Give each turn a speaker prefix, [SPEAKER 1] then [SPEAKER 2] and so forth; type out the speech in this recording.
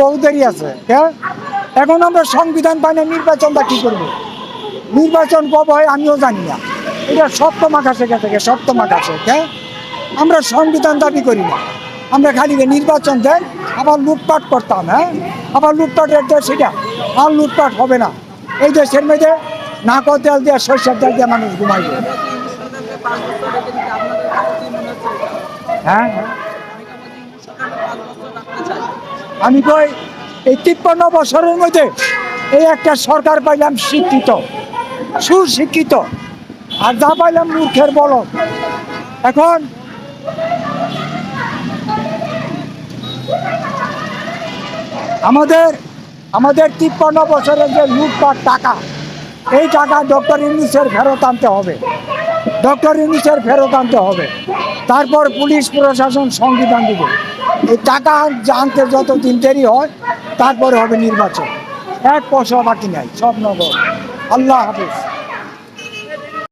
[SPEAKER 1] বহুদেরই আছে হ্যাঁ? এখন আমরা সংবিধান না নির্বাচনটা কি করব? নির্বাচন কবে হয় আমিও জানি না। এটা সপ্তম আকাশে থেকে সপ্তম আকাশে হ্যাঁ? আমরা সংবিধান দাবি করি না। আমরা খালি নির্বাচন দেন, আবার লুটপাট করতাম হ্যাঁ? আবার লুটপাটের দেশ সেটা আর লুটপাট হবে না। এই দেশের মধ্যে নাকর তেল দিয়ে, সরষের তেল দিয়ে মানুষ ঘুমাইবে। হ্যাঁ?
[SPEAKER 2] পাঁচ
[SPEAKER 1] আমি কই, এই তিপ্পান্ন বছরের মধ্যে এই একটা সরকার পাইলাম শিক্ষিত, সুশিক্ষিত, আর যা পাইলাম মূর্খের বল এখন আমাদের আমাদের তিপ্পান্ন বছরের যে লুটপাট টাকা, এই টাকা ডক্টর ইউনিসের ফেরত আনতে হবে। ডক্টর ইউনিসের ফেরত আনতে হবে। তারপর পুলিশ প্রশাসন সংবিধান দিবে। এই টাকা আনতে যত দিন দেরি হয়, তারপরে হবে নির্বাচন। এক পয়সা বাকি নাই, সব নগর আল্লাহ হাফিজ।